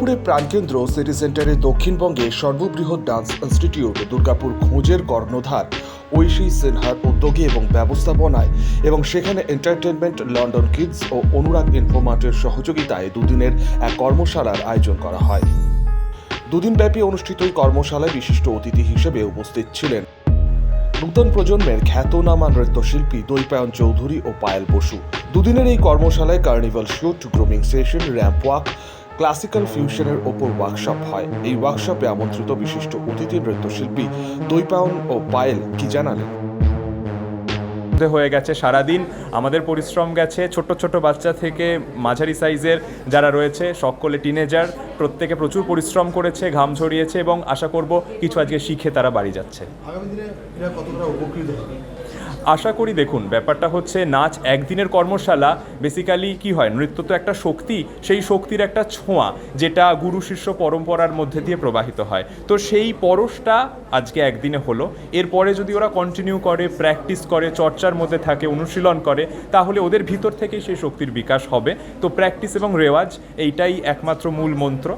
দুর্গাপুরের প্রাণকেন্দ্র সিটি সেন্টারে দক্ষিণবঙ্গে সর্ববৃহৎ ডান্স ইনস্টিটিউট, দুর্গাপুর খোঁজের কর্ণধার ঐশী সিনহার উদ্যোগে এবং ব্যবস্থাপনায় এবং সেখানে এন্টারটেনমেন্ট লন্ডন কিডস ও অনুরাগ ইনফোমার্টের সহযোগিতায় দুদিনের এক কর্মশালার আয়োজন করা হয়। দুদিনব্যাপী অনুষ্ঠিত এই কর্মশালায় বিশিষ্ট অতিথি হিসেবে উপস্থিত ছিলেন নূতন প্রজন্মের খ্যাতনামা নৃত্যশিল্পী দৈপায়ন চৌধুরী ও পায়েল বসু। দুদিনের এই কর্মশালায় carnival shoot, grooming session, ramp walk classical ফিউশনের ওপর ওয়ার্কশপ হয়। এই ওয়ার্কশপে আমন্ত্রিত বিশিষ্ট অতিথি নৃত্যশিল্পী দৈপায়ন ও পায়েল কি জানালেন? মধ্যে হয়ে গেছে সারাদিন আমাদের পরিশ্রম গেছে ছোট ছোট বাচ্চা থেকে মাঝারি সাইজের যারা রয়েছে সকলে টিনেজার প্রত্যেকে প্রচুর পরিশ্রম করেছে ঘাম ঝরিয়েছে এবং আশা করব কিছু আজকে শিখে তারা বাড়ি যাচ্ছে। আগামী দিনে এরা কতটা উপকৃত হবে? আশা করি দেখুন ব্যাপারটা হচ্ছে নাচ একদিনের কর্মশালা বেসিক্যালি কি হয় নৃত্য তো একটা শক্তি সেই শক্তির একটা ছোঁয়া যেটা গুরু শিষ্য পরম্পরার মধ্যে দিয়ে প্রবাহিত হয়। তো সেই পরশটা আজকে একদিনে হলো। এরপরে যদি ওরা কন্টিনিউ করে প্র্যাকটিস করে চর্চার মধ্যে থাকে অনুশীলন করে তাহলে ওদের ভিতর থেকেই সেই শক্তির বিকাশ হবে। তো প্র্যাকটিস এবং রেওয়াজ এইটাই একমাত্র মূল মন্ত্র।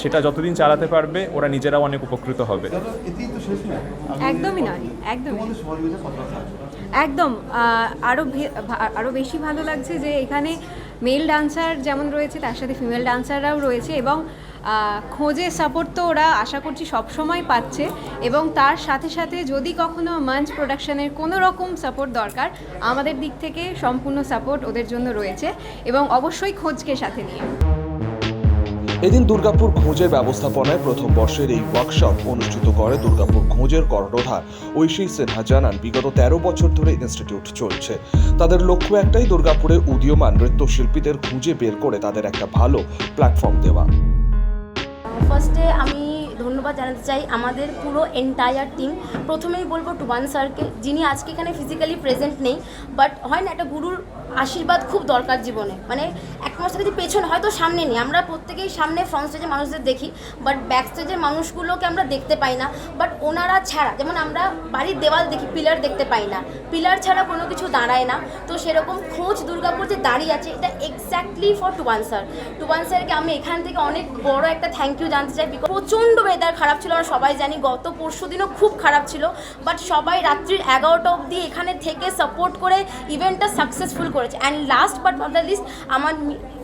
সেটা যতদিন চালাতে পারবে ওরা নিজেরাও অনেক উপকৃত হবে। একদমই নয়, একদমই। একদম আরও আরও ভে- ভা- আরও বেশি ভালো লাগছে যে এখানে মেল ডান্সার যেমন রয়েছে, তার সাথে ফিমেল ডান্সাররাও রয়েছে এবং খোঁজে সাপোর্ট তো ওরা আশা করছি সবসময় পাচ্ছে এবং তার সাথে সাথে যদি কখনো মাঞ্চ প্রোডাকশনের কোনো রকম সাপোর্ট দরকার, আমাদের দিক থেকে সম্পূর্ণ সাপোর্ট ওদের জন্য রয়েছে এবং অবশ্যই খোঁজকে সাথে নিয়ে। এদিন দুর্গাপুর খোঁজের ব্যবস্থাপনায় প্রথম বর্ষের এই ওয়ার্কশপ অনুষ্ঠিত করে দুর্গাপুর খোঁজের কর্ণধার ঐশী সিনহা জানান, বিগত তেরো বছর ধরে ইনস্টিটিউট চলছে। তাদের লক্ষ্য একটাই, দুর্গাপুরে উদীয়মান নৃত্যশিল্পীদের খুঁজে বের করে তাদের একটা ভালো প্ল্যাটফর্ম দেওয়া। ফার্স্টে আমি ধন্যবাদ জানাতে চাই আমাদের পুরো এন্টায়ার টিম প্রথমেই বলব টুবান স্যারকে, যিনি আজকে এখানে ফিজিক্যালি প্রেজেন্ট নেই বাট হয় না, একটা গুরুর আশীর্বাদ খুব দরকার জীবনে। মানে এক মাস যদি পেছনে হয়তো সামনে নেই। আমরা প্রত্যেকেই সামনে ফ্রন্ট স্টেজের মানুষদের দেখি বাট ব্যাক স্টেজের মানুষগুলোকে আমরা দেখতে পাই না। বাট ওনারা ছাড়া, যেমন আমরা বাড়ির দেওয়াল দেখি পিলার দেখতে পাই না। পিলার ছাড়া কোনো কিছু দাঁড়ায় না। তো সেরকম খোঁজ দুর্গাপুর যে দাঁড়িয়ে আছে, এটা exactly for Tuban sir Tuban স্যারকে আমি এখান থেকে অনেক বড় একটা থ্যাংক ইউ জানতে চাই। বিকজ প্রচণ্ড ওয়েদার খারাপ ছিল, আমরা সবাই জানি। গত পরশু দিনও খুব খারাপ ছিল। বাট সবাই রাত্রির এগারোটা অবধি এখানে থেকে সাপোর্ট করে ইভেন্টটা সাকসেসফুল করেছে। And last but not the least আমার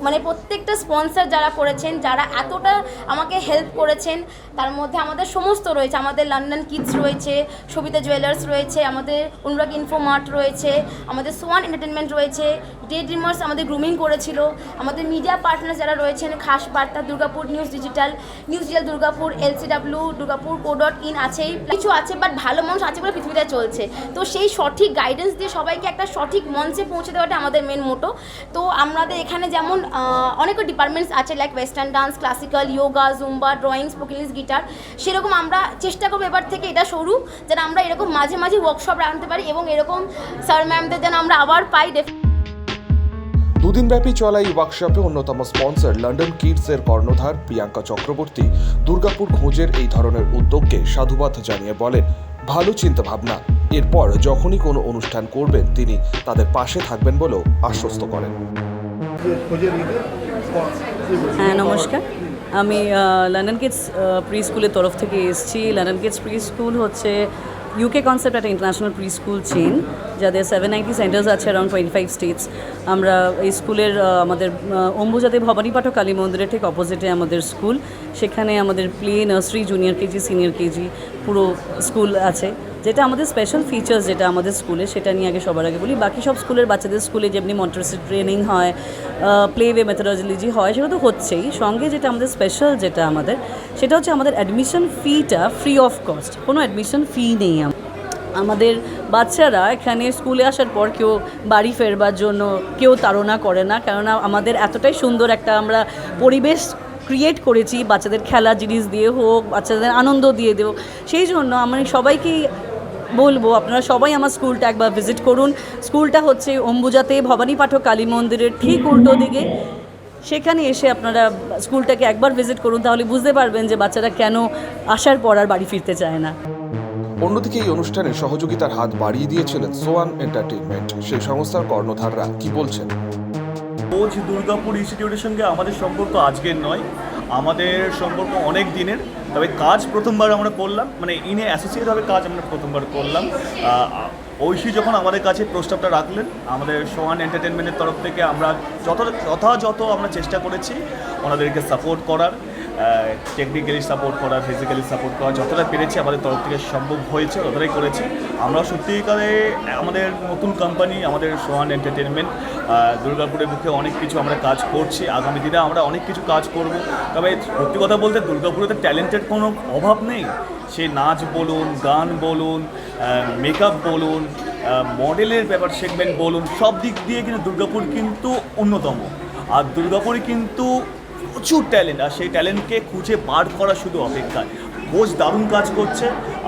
মানে প্রত্যেকটা স্পন্সর যারা করেছেন, যারা এতটা আমাকে হেল্প করেছেন, তার মধ্যে আমাদের সমস্ত রয়েছে। আমাদের লন্ডন কিডস রয়েছে সবিতা জুয়েলার্স রয়েছে, আমাদের অনুরাগ ইনফো মার্ট রয়েছে, আমাদের সোয়ান এন্টারটেনমেন্ট রয়েছে ডে ড্রিমার্স আমাদের গ্রুমিং করেছিল, আমাদের মিডিয়া পার্টনার যারা রয়েছেন, Khas Barta, Durgapur news digital news digital Durgapur LCW Durgapur co dot in আছেই কিছু আছে বাট ভালো মানুষ আছে বলে পৃথিবীতে চলছে। তো সেই সঠিক গাইডেন্স দিয়ে সবাইকে একটা সঠিক মঞ্চে পৌঁছে দেওয়াটা আমাদের মেন মোটো তো আমাদের এখানে যেমন অনেক ডিপার্টমেন্টস আছে like western dance classical yoga zumba drawing spoken English guitar সেরকম আমরা চেষ্টা করব এবার থেকে এটা সরু যেন আমরা এরকম মাঝে মাঝে ওয়ার্কশপ আনতে পারি এবং এরকম স্যার ম্যামদের যেন আমরা আবার পাই। দুদিনব্যাপী চলা এই ওয়ার্কশপে অন্যতম স্পন্সর লন্ডন কিডস এর কর্ণধার প্রিয়াঙ্কা চক্রবর্তী। দুর্গাপুর খোঁজের এই ধরনের উদ্যোগকে সাধুবাদ জানিয়ে বলেন, ভালো চিন্তা ভাবনা এরপর যখনই কোনো অনুষ্ঠান করবেন, তিনি তাদের পাশে থাকবেন বলেও আশ্বস্ত করেন। হ্যাঁ নমস্কার। আমি লন্ডন কিডস প্রি স্কুলের তরফ থেকে এসেছি। লন্ডন কিডস প্রি স্কুল হচ্ছে ইউকে কনসেপ্ট একটা ইন্টারন্যাশনাল প্রি স্কুল চেন যাদের সেভেন নাইনটি সেন্টার্স আছে অ্যারাউন্ড টোয়েন্টি ফাইভ স্টেটস আমরা এই স্কুলের আমাদের অম্বুজাতে ভবানী পাঠক কালী মন্দিরের ঠিক অপোজিটে আমাদের স্কুল সেখানে আমাদের play nursery junior KG senior KG পুরো স্কুল আছে। যেটা আমাদের স্পেশাল ফিচার্স যেটা আমাদের স্কুলে সেটা নিয়ে আগে সবার আগে বলি। বাকি সব স্কুলের বাচ্চাদের স্কুলে যেমনি মন্টারেসি ট্রেনিং হয় প্লে ওয়ে মেথোডোলজি হয়, সেটা তো হচ্ছেই। সঙ্গে যেটা আমাদের স্পেশাল যেটা আমাদের, সেটা হচ্ছে আমাদের অ্যাডমিশন ফিটা ফ্রি অফ কস্ট কোনো অ্যাডমিশন ফি নেই আমাদের বাচ্চারা এখানে স্কুলে আসার পর কেউ বাড়ি ফেরবার জন্য কেউ তাড়না করে না, কেননা আমাদের এতটাই সুন্দর একটা আমরা পরিবেশ ক্রিয়েট করেছি। বাচ্চাদের খেলা জিনিস দিয়ে হোক, বাচ্চাদের আনন্দ দিয়ে দেবো। সেই জন্য আমি সবাইকেই বলব আপনারা সবাই আমার স্কুলটা একবার ভিজিট করুন। স্কুলটা হচ্ছে অম্বুজাতে ভবানী পাঠক কালী মন্দিরের ঠিক উল্টো দিকে। সেখানে এসে আপনারা স্কুলটাকে একবার ভিজিট করুন তাহলে বুঝতে পারবেন যে বাচ্চারা কেন আসার পর আর বাড়ি ফিরতে চায় না। অন্যদিকে এই অনুষ্ঠানে সহযোগিতার হাত বাড়িয়ে দিয়েছিলেন সোয়ান এন্টারটেইনমেন্ট। সেই সংস্থার কর্ণধাররা কি বলছেন? খোঁজ দুর্গাপুর ইনস্টিটিউটের সঙ্গে আমাদের সম্পর্ক আজকের নয়। আমাদের সম্পর্ক অনেক দিনের। তবে কাজ প্রথমবার আমরা করলাম মানে ইনে অ্যাসোসিয়েটভাবে কাজ আমরা প্রথমবার করলাম। ঐশী যখন আমাদের কাছে প্রস্তাবটা রাখলেন, আমাদের সোহান এন্টারটেনমেন্টের তরফ থেকে আমরা যত যথাযথ আমরা চেষ্টা করেছি ওনাদেরকে সাপোর্ট করার। টেকনিক্যালি সাপোর্ট করা ফিজিক্যালি সাপোর্ট করা, যতটা পেরেছি আমাদের তরফ থেকে সম্ভব হয়েছে, ততটাই করেছি। আমরা সত্যিকারে আমাদের নতুন কোম্পানি আমাদের সোহান এন্টারটেনমেন্ট দুর্গাপুরের মুখে অনেক কিছু আমরা কাজ করছি। আগামী দিনে আমরা অনেক কিছু কাজ করব। তবে সত্যি কথা বলতে দুর্গাপুরে তো ট্যালেন্টের কোনো অভাব নেই। সে নাচ বলুন, গান বলুন মেকআপ বলুন মডেলের ব্যাপার সেগমেন্ট বলুন, সব দিক দিয়ে কিন্তু দুর্গাপুর কিন্তু অন্যতম। আর দুর্গাপুরে কিন্তু প্রচুর ট্যালেন্ট আর সেই ট্যালেন্টকে খুঁজে বার করা শুধু অপেক্ষা কোচ দারুণ কাজ করছে,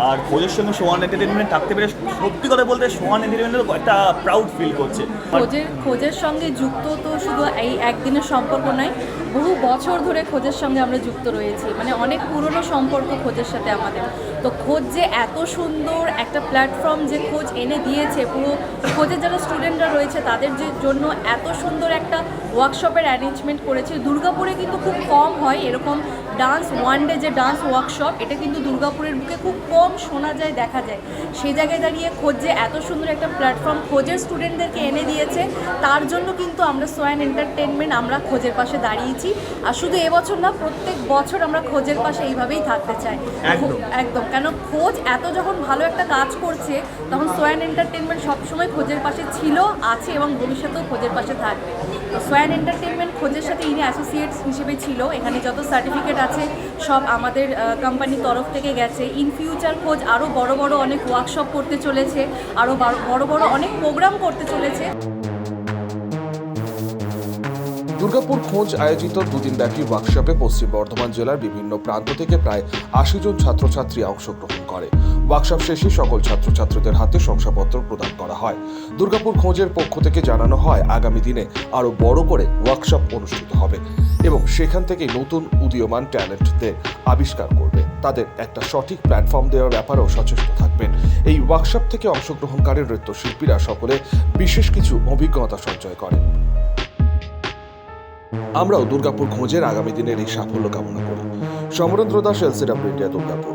আর কোচের সঙ্গে সোহান এন্টারটেনমেন্ট থাকতে পেরে সত্যি কথা বলতে সোহান এন্টারটেনমেন্টের একটা প্রাউড ফিল করছে। খোঁজের খোঁজের সঙ্গে যুক্ত তো শুধু এই একদিনের সম্পর্ক নয়, বহু বছর ধরে খোঁজের সঙ্গে আমরা যুক্ত রয়েছি। মানে অনেক পুরনো সম্পর্ক খোঁজের সাথে আমাদের। তো খোঁজ যে এত সুন্দর একটা প্ল্যাটফর্ম যে খোঁজ এনে দিয়েছে, পুরো খোঁজের যারা স্টুডেন্টরা রয়েছে, তাদের যে জন্য এত সুন্দর একটা ওয়ার্কশপের অ্যারেঞ্জমেন্ট করেছে। দুর্গাপুরে কিন্তু খুব কম হয় এরকম ডান্স ওয়ান ডে যে ডান্স ওয়ার্কশপ এটা কিন্তু দুর্গাপুরের বুকে খুব কম শোনা যায় দেখা যায়। সেই জায়গায় দাঁড়িয়ে খোঁজ যে এত সুন্দর একটা প্ল্যাটফর্ম খোঁজের স্টুডেন্টদেরকে এনে দিয়েছে তার জন্য কিন্তু আমরা সোয়ান এন্টারটেনমেন্ট আমরা খোঁজের পাশে দাঁড়িয়েছি। আর শুধু এবছর না প্রত্যেক বছর আমরা খোঁজের পাশে এইভাবেই থাকতে চাই। একদম। একদম কেন খোঁজ এত যখন ভালো একটা কাজ করছে তখন সোয়ান এন্টারটেনমেন্ট সবসময় খোঁজের পাশে ছিল আছে এবং ভবিষ্যতেও খোঁজের পাশে থাকবে। সোয়ান এন্টারটেনমেন্ট খোঁজের সাথে ইনি অ্যাসোসিয়েটস হিসেবে ছিল। এখানে যত সার্টিফিকেট আছে, সব আমাদের কোম্পানির তরফ থেকে গেছে। ইন ফিউচার খোঁজ আরও বড় বড় অনেক ওয়ার্কশপ করতে চলেছে আরও বড় বড় অনেক প্রোগ্রাম করতে চলেছে। দুর্গাপুর খোঁজ আয়োজিত দুদিন ব্যাপী ওয়ার্কশপে পশ্চিম বর্ধমান জেলার বিভিন্ন প্রান্ত থেকে প্রায় আশি জন ছাত্রছাত্রী অংশগ্রহণ করে। ওয়ার্কশপ শেষে সকল ছাত্রছাত্রীদের হাতে শংসাপত্র প্রদান করা হয়। দুর্গাপুর খোঁজের পক্ষ থেকে জানানো হয়, আগামী দিনে আরও বড় করে ওয়ার্কশপ অনুষ্ঠিত হবে এবং সেখান থেকে নতুন উদীয়মান ট্যালেন্টদের আবিষ্কার করবে। তাদের একটা সঠিক প্ল্যাটফর্ম দেওয়ার ব্যাপারেও সচেষ্ট থাকবেন। এই ওয়ার্কশপ থেকে অংশগ্রহণকারী নৃত্যশিল্পীরা সকলে বিশেষ কিছু অভিজ্ঞতা সঞ্চয় করেন। আমরাও দুর্গাপুর খোঁজের আগামী দিনের এই সাফল্য কামনা করি। Samarendra Das LCW India Durgapur.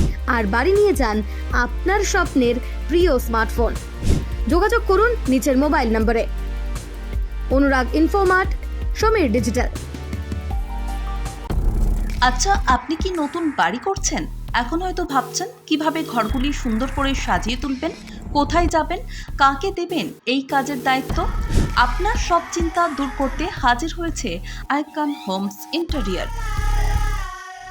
আর বাড়ি নিয়ে যান আপনার স্বপ্নের প্রিয় স্মার্টফোন। যোগাযোগ করুন নিচের মোবাইল নম্বরে। অনুরাগ ইনফোমার্ট সমীর ডিজিটাল আচ্ছা আপনি কি নতুন বাড়ি করছেন? এখন হয়তো ভাবছেন কীভাবে ঘরগুলি সুন্দর করে সাজিয়ে তুলবেন, কোথায় যাবেন, কাকে দেবেন, এই কাজের দায়িত্ব? আপনার সব চিন্তা দূর করতে হাজির হয়েছে icon homes interior.